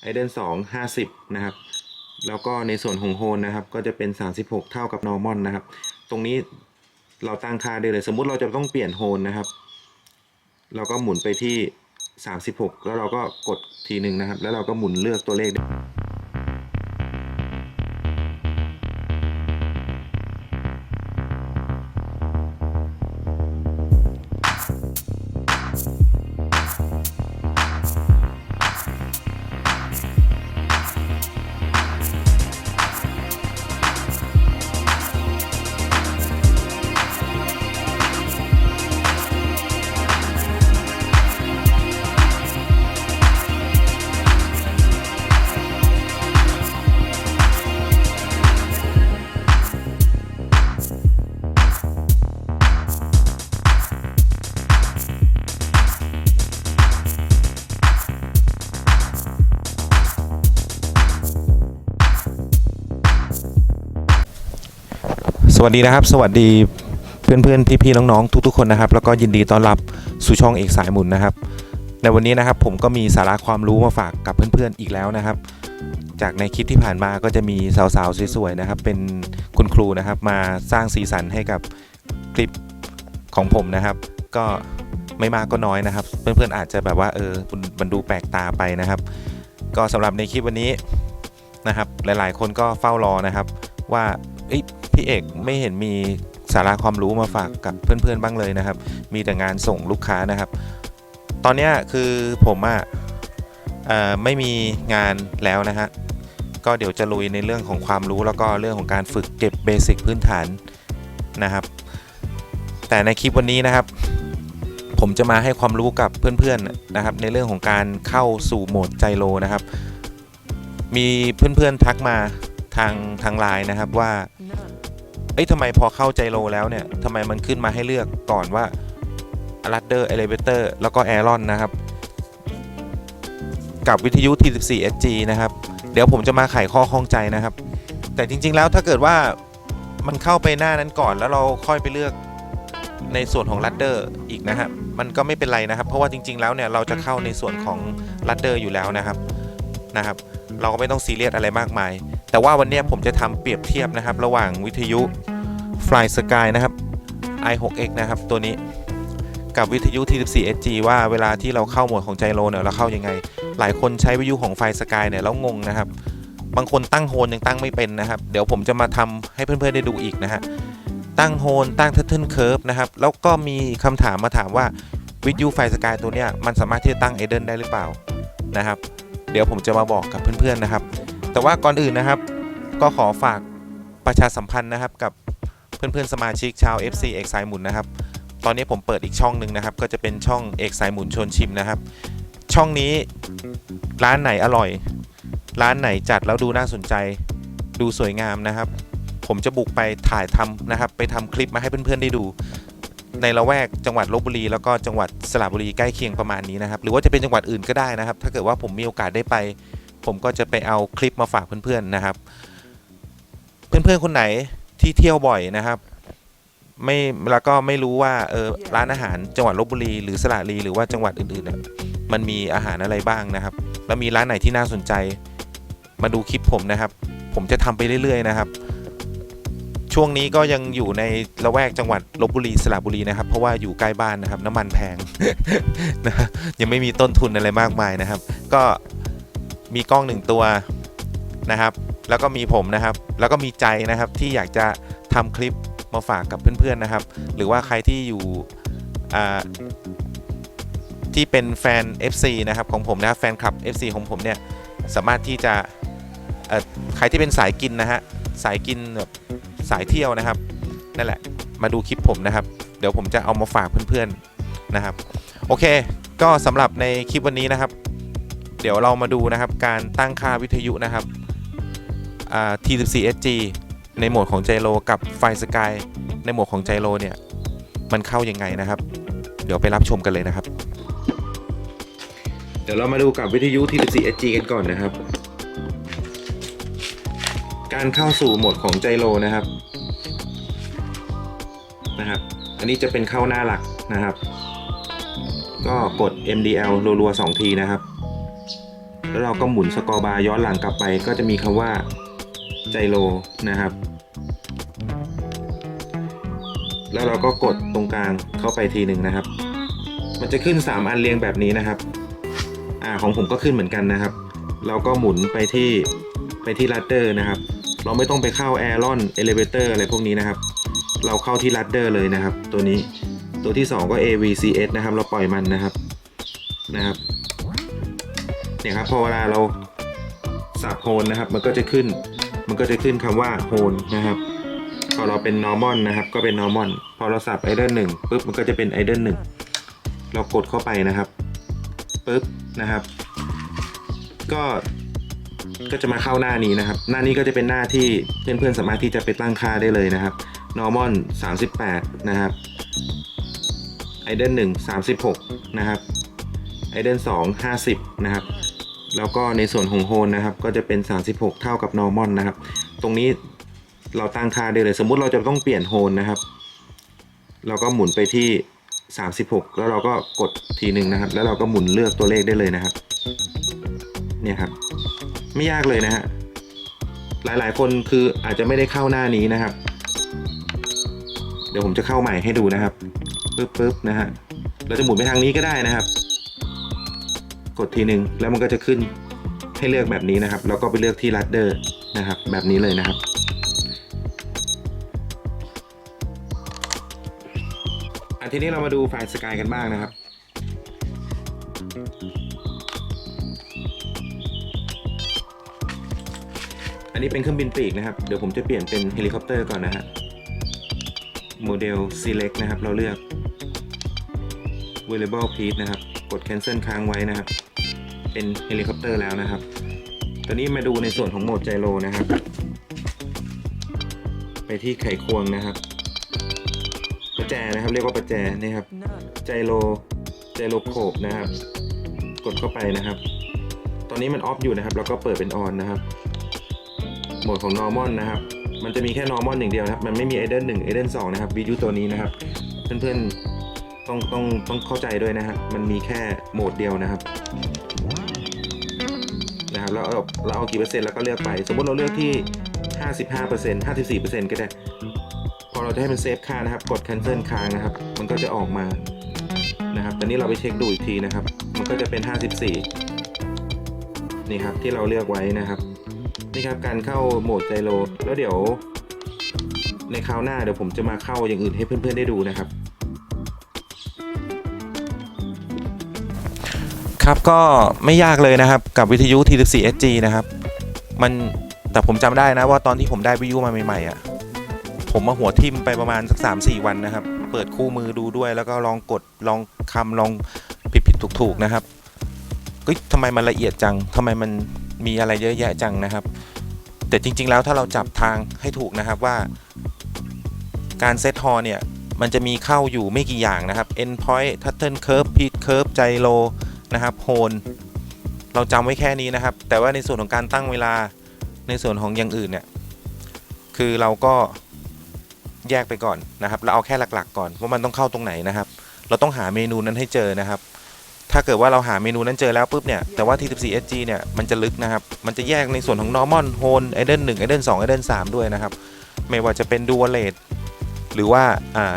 ไอเดนสองห้าสิบนะครับ แล้วก็ในส่วนของโฮนนะครับ ก็จะเป็น 36 เท่ากับ normal นะครับ ตรงนี้เราตั้งค่าได้เลย สมมุติเราจะต้องเปลี่ยนโฮนนะครับ เราก็หมุนไปที่ 36 แล้วเราก็กดทีหนึ่งนะครับ แล้วเราก็หมุนเลือกตัวเลข วัสดีนะครับ สวัสดีเพื่อนๆพี่ๆน้องๆทุกๆคนนะครับ แล้วก็ยินดีต้อนรับสู่ช่องเอกสายหมุนนะครับ ในวันนี้นะครับผมก็มีสาระความรู้มาฝากกับเพื่อนๆอีกแล้วนะครับ จากในคลิปที่ผ่านมาก็จะมีสาวๆสวยๆนะครับ เป็นคุณครูนะครับ มาสร้างสีสันให้กับคลิปของผมนะครับ ก็ไม่มากก็น้อยนะครับ เพื่อนๆอาจจะแบบว่าเออมันดูแปลกตาไปนะครับ ก็สำหรับในคลิปวันนี้นะครับ หลายๆ คนก็เฝ้ารอนะครับ ว่าเอ้ย พี่เอกไม่เห็นมีสาระความรู้มาฝากกับเพื่อนๆบ้างเลยนะครับ มีแต่งานส่งลูกค้านะครับ ตอนนี้คือผมอะ่ะไม่มีงานแล้วนะฮะก็เดี๋ยวจะลุยในเรื่องของความรู้แล้วก็เรื่องของการฝึกเก็บเบสิกพื้นฐานนะครับ แต่ในคลิปวันนี้นะครับ ผมจะมาให้ความรู้กับเพื่อนๆนะครับ ในเรื่องของการเข้าสู่โหมดไจโรนะครับ มีเพื่อนๆทักมาทางทางไลน์นะครับว่า อ้ยทำไมพอเข้าใจโลแล้วเนี่ยทำไมมันขึ้นมาให้เลือกก่อนว่า ladder elevator แล้วก็ Aeron นะครับ กับวิทยุ T14 SG นะครับ เดี๋ยวผมจะมาไขข้อข้องใจนะครับ แต่จริง ๆ แล้วถ้าเกิดว่ามันเข้าไปหน้านั้นก่อนแล้วเราค่อยไปเลือกในส่วนของ ladder อีกนะครับ มันก็ไม่เป็นไรนะครับ เพราะว่าจริง ๆ แล้วเนี่ยเราจะเข้าในส่วนของ ladder อยู่แล้วนะครับนะครับ เราก็ไม่ต้องซีเรียสอะไรมากมาย แต่ว่าวันนี้ผมจะทำเปรียบเทียบนะครับ ระหว่างวิทยุ Fly Sky นะครับ i6x นะครับ ตัวนี้กับวิทยุ T14SG ว่าเวลาที่เราเข้าโหมดของไจโรเนี่ยเราเข้ายังไง หลายคนใช้วิทยุของ Fly Sky เนี่ยแล้วงงนะครับ บางคนตั้งโฮนยังตั้งไม่เป็นนะครับ เดี๋ยวผมจะมาทำให้เพื่อนๆได้ดูอีกนะฮะ ตั้งโฮนตั้ง Turtle Curve นะครับ แล้วก็มีคำถามมาถามว่าวิทยุ Fly Sky ตัวเนี้ยมันสามารถที่จะตั้ง i d ด l ได้หรือเปล่านะครับ เดี๋ยวผมจะมาบอกกับเพื่อนๆนะครับ แต่ว่าก่อนอื่นนะครับ ก็ขอฝากประชาสัมพันธ์นะครับกับ เพื่อนๆสมาชิกชาว FC เอกสายหมุนนะครับ ตอนนี้ผมเปิดอีกช่องหนึ่งนะครับ ก็จะเป็นช่องเอกสายหมุนชวนชิมนะครับ ช่องนี้ร้านไหนอร่อย ร้านไหนจัดแล้วดูน่าสนใจ ดูสวยงามนะครับ ผมจะบุกไปถ่ายทำนะครับ ไปทำคลิปมาให้เพื่อนๆได้ดูในละแวกจังหวัดลบบุรี แล้วก็จังหวัดสระบุรีใกล้เคียงประมาณนี้นะครับหรือว่าจะเป็นจังหวัดอื่นก็ได้นะครับ ถ้าเกิดว่าผมมีโอกาสได้ไป ผมก็จะไปเอาคลิปมาฝากเพื่อนๆนะครับ เพื่อนๆคนไหน ที่เที่ยวบ่อยนะครับ ไม่แล้วก็ไม่รู้ว่าเออร้านอาหารจังหวัดลบบุรีหรือสระบุรีหรือว่าจังหวัดอื่นๆเนี่ยมันมีอาหารอะไรบ้างนะครับ แล้วมีร้านไหนที่น่าสนใจ มาดูคลิปผมนะครับ ผมจะทำไปเรื่อย ๆ นะครับ ช่วงนี้ก็ยังอยู่ในละแวกจังหวัดลบบุรีสระบุรีนะครับ เพราะว่าอยู่ใกล้บ้านนะครับ น้ำมันแพงนะยังไม่มีต้นทุนอะไรมากมายนะครับ ก็มีกล้องหนึ่งตัวนะครับ แล้วก็มีผมนะครับ แล้วก็มีใจนะครับที่อยากจะทำคลิปมาฝากกับเพื่อนๆนะครับ หรือว่าใครที่อยู่ที่เป็นแฟน FC นะครับของผมนะครับแฟนคลับ FC ของผมเนี่ยสามารถที่จะใครที่เป็นสายกินนะฮะสายกินแบบสายเที่ยวนะครับนั่นแหละมาดูคลิปผมนะครับ เดี๋ยวผมจะเอามาฝากเพื่อนๆนะครับ โอเค ก็สำหรับในคลิปวันนี้นะครับ เดี๋ยวเรามาดูนะครับการตั้งค่าวิทยุนะครับ T14SG ในโหมดของไจโรกับไฟสกายในโหมดของไจโรเนี่ย มันเข้ายังไงนะครับ เดี๋ยวไปรับชมกันเลยนะครับ เดี๋ยวเรามาดูกับวิทยุ T14SG กันก่อนนะครับ การเข้าสู่โหมดของไจโรนะครับนะครับ อันนี้จะเป็นเข้าหน้าหลักนะครับ ก็กด MDL รัวๆ2ทีนะครับ แล้วเราก็หมุนสกอร์บาร์ย้อนหลังกลับไป ก็จะมีคำว่า ไจโรนะครับ แล้วเราก็กดตรงกลางเข้าไปทีหนึ่งนะครับ มันจะขึ้น 3 อันเรียงแบบนี้นะครับ อ่าของผมก็ขึ้นเหมือนกันนะครับ เราก็หมุนไปที่ไปที่ลัดเดอร์นะครับ เราไม่ต้องไปเข้าแอรอนเอเลเวเตอร์อะไรพวกนี้นะครับ เราเข้าที่ลัดเดอร์เลยนะครับ ตัวนี้ตัวที่ 2 ก็ AVCS นะครับ เราปล่อยมันนะครับนะครับเนี่ยครับพอเวลาเราสับโฮนนะครับ มันก็จะขึ้น มันก็จะขึ้นคำว่าโฮนนะครับ พอเราเป็น normal นะครับ ก็เป็น normal พอเราสับไอเดนหนึ่งปุ๊บมันก็จะเป็นไอเดนหนึ่งเรากดเข้าไปนะครับปุ๊บนะครับ ก็ก็จะมาเข้าหน้านี้นะครับ หน้านี้ก็จะเป็นหน้าที่เพื่อนๆสามารถที่จะไปตั้งค่าได้เลยนะครับ normal 38 นะครับไอเดน1 36 นะครับไอเดน2 50 นะครับ แล้วก็ในส่วนของโฮนนะครับ ก็จะเป็น 36 เท่ากับ normal นะครับ ตรงนี้เราตั้งค่าได้เลย สมมุติเราจะต้องเปลี่ยนโฮนนะครับ เราก็หมุนไปที่ 36 แล้วเราก็กดทีหนึ่งนะครับ แล้วเราก็หมุนเลือกตัวเลขได้เลยนะครับ เนี่ยครับ ไม่ยากเลยนะฮะ หลายๆ คนคืออาจจะไม่ได้เข้าหน้านี้นะครับ เดี๋ยวผมจะเข้าใหม่ให้ดูนะครับปึ๊บปึ๊บนะฮะ เราจะหมุนไปทางนี้ก็ได้นะครับ กดทีนึง แล้วมันก็จะขึ้นให้เลือกแบบนี้นะครับ แล้วก็ไปเลือกที่ลัดเดอร์นะครับ แบบนี้เลยนะครับ อันทีนี้เรามาดูไฟล์สกายกันบ้างนะครับอันนี้เป็นเครื่องบินปีกนะครับ เดี๋ยวผมจะเปลี่ยนเป็นเฮลิคอปเตอร์ก่อนนะฮะ โมเดล select นะครับ เราเลือก variable piece นะครับ กด cancel ค้างไว้นะครับ เป็นเฮลิคอปเตอร์แล้วนะครับ ตอนนี้มาดูในส่วนของโหมดไจโรนะครับ ไปที่ไขควงนะครับ ประแจนะครับเรียกว่าประแจนี่ครับ ไจโรไจโรโคบนะครับ กดเข้าไปนะครับ ตอนนี้มันออฟอยู่นะครับ แล้วก็เปิดเป็นออนนะครับ โหมดของ normal นะครับ มันจะมีแค่ normal อย่างเดียวนะครับ มันไม่มี i d e n 1 i d e n 2นะครับวิดีโอตัวนี้นะครับ เพื่อนๆ ต้องต้องต้องเข้าใจด้วยนะครับมันมีแค่โหมดเดียวนะครับนะครับเราเอาเราเอากี่เปอร์เซ็นต์แล้วก็เลือกไป สมมติเราเลือกที่ 55% 54%ก็ได้ พอเราจะให้มันเซฟค่านะครับ กด cancel ค้างนะครับ มันก็จะออกมานะครับตอนนี้เราไปเช็คดูอีกทีนะครับ มันก็จะเป็น 54 นี่ครับที่เราเลือกไว้นะครับ นี่ครับการเข้าโหมดไจโรแล้วเดี๋ยว ในคราวหน้าเดี๋ยวผมจะมาเข้าอย่างอื่นให้เพื่อนๆได้ดูนะครับ ครับก็ไม่ยากเลยนะครับกับวิทยุ T14SG นะครับ มันแต่ผมจำได้นะว่าตอนที่ผมได้วิทยุมาใหม่ๆอะผมมาหัวทิมไปประมาณสัก 3-4 วันนะครับ เปิดคู่มือดูด้วย แล้วก็ลองกดลองคำลองผิดผิดถูกถูกๆนะครับเฮ้ยทำไมมันละเอียดจังทำไมมันมีอะไรเยอะแยะจังนะครับ แต่จริง ๆ แล้วถ้าเราจับทางให้ถูกนะครับว่า การเซตฮอร์เนี่ยมันจะมีเข้าอยู่ไม่กี่อย่างนะครับ endpoint turn curve pitch curve gyro นะครับโฮนเราจำไว้แค่นี้นะครับ แต่ว่าในส่วนของการตั้งเวลาในส่วนของอย่างอื่นเนี่ยคือเราก็แยกไปก่อนนะครับเราเอาแค่หลักๆ ก่อนว่ามันต้องเข้าตรงไหนนะครับ เราต้องหาเมนูนั้นให้เจอนะครับ ถ้าเกิดว่าเราหาเมนูนั้นเจอแล้วปุ๊บเนี่ยแต่ว่า T14SG เนี่ยมันจะลึกนะครับ มันจะแยกในส่วนของ normal hone i d e n 1 i d e n 2 i d e n 3 ด้วยนะครับ ไม่ว่าจะเป็น dual rate หรือว่าอ่า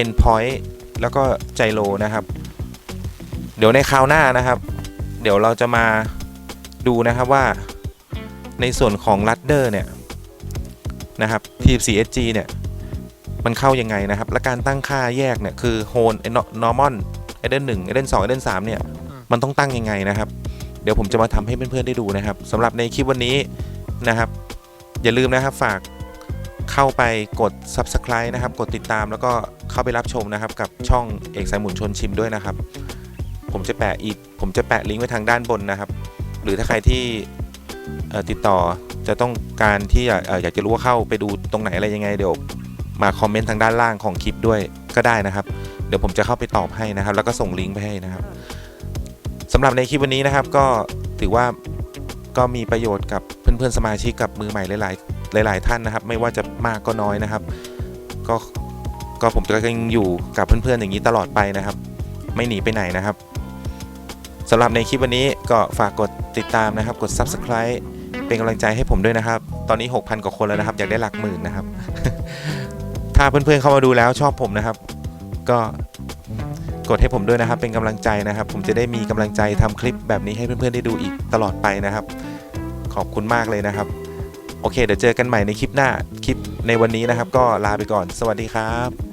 endpoint แล้วก็ gyro นะครับ เดี๋ยวในคราวหน้านะครับ เดี๋ยวเราจะมาดูนะครับว่าในส่วนของ ladder เนี่ยนะครับ T14SG เนี่ย มันเข้ายังไงนะครับ และการตั้งค่าแยกเนี่ยคือ hone normal i d e n 1 i d e n 2 i d e n 3เนี่ย มันต้องตั้งยังไงนะครับ เดี๋ยวผมจะมาทำให้เพื่อนๆได้ดูนะครับสำหรับในคลิปวันนี้นะครับ อย่าลืมนะครับฝากเข้าไปกด subscribe นะครับ กดติดตามแล้วก็เข้าไปรับชมนะครับ กับช่องเอกสายหมุนชนชิมด้วยนะครับ ผมจะแปะอีก ผมจะแปะลิงก์ไว้ทางด้านบนนะครับ หรือถ้าใครที่เอ่อติดต่อจะต้องการที่อยากเอ่ออยากจะรู้ว่าเข้าไปดูตรงไหนอะไรยังไงเดี๋ยวมาคอมเมนต์ทางด้านล่างของคลิปด้วยก็ได้นะครับ เดี๋ยวผมจะเข้าไปตอบให้นะครับ แล้วก็ส่งลิงก์ไปให้นะครับสำหรับในคลิปวันนี้นะครับก็ถือว่าก็มีประโยชน์กับเพื่อนๆสมาชิกกับมือใหม่หลายๆหลาย ๆ ท่านนะครับ ไม่ว่าจะมากก็น้อยนะครับ ก็ก็ผมจะยังอยู่กับเพื่อนๆอย่างนี้ตลอดไปนะครับ ไม่หนีไปไหนนะครับ สำหรับในคลิปวันนี้ก็ฝากกดติดตามนะครับ กด Subscribe เป็นกำลังใจให้ผมด้วยนะครับ ตอนนี้ 6,000 กว่าคนแล้วนะครับ อยากได้หลักหมื่นนะครับ ถ้าเพื่อนๆเข้ามาดูแล้วชอบผมนะครับ ก็กดให้ผมด้วยนะครับ เป็นกำลังใจนะครับ ผมจะได้มีกำลังใจทำคลิปแบบนี้ให้เพื่อนๆได้ดูอีกตลอดไปนะครับ ขอบคุณมากเลยนะครับ โอเค เดี๋ยวเจอกันใหม่ในคลิปหน้าคลิปในวันนี้นะครับ ก็ลาไปก่อน สวัสดีครับ